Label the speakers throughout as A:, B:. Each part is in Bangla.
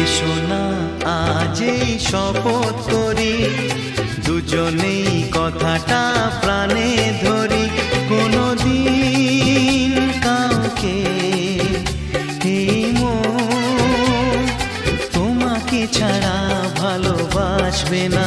A: এসো না আজই শপথ করি। দুজনেই কথাটা প্রাণে ধরি। কোনো দিন
B: কাউকে তোমাকে ছাড়া ভালোবাসবে না।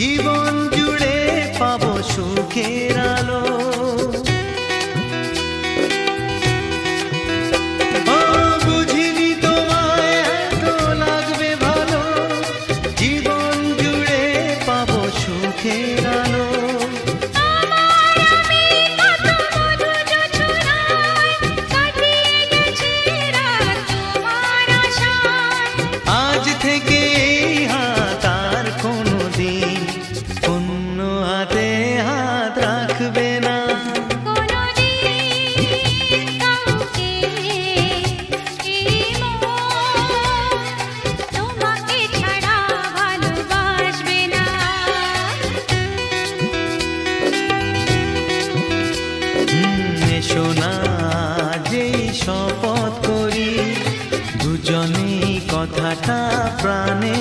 A: জীবন শপথ করি। দুজনে কথাটা প্রাণে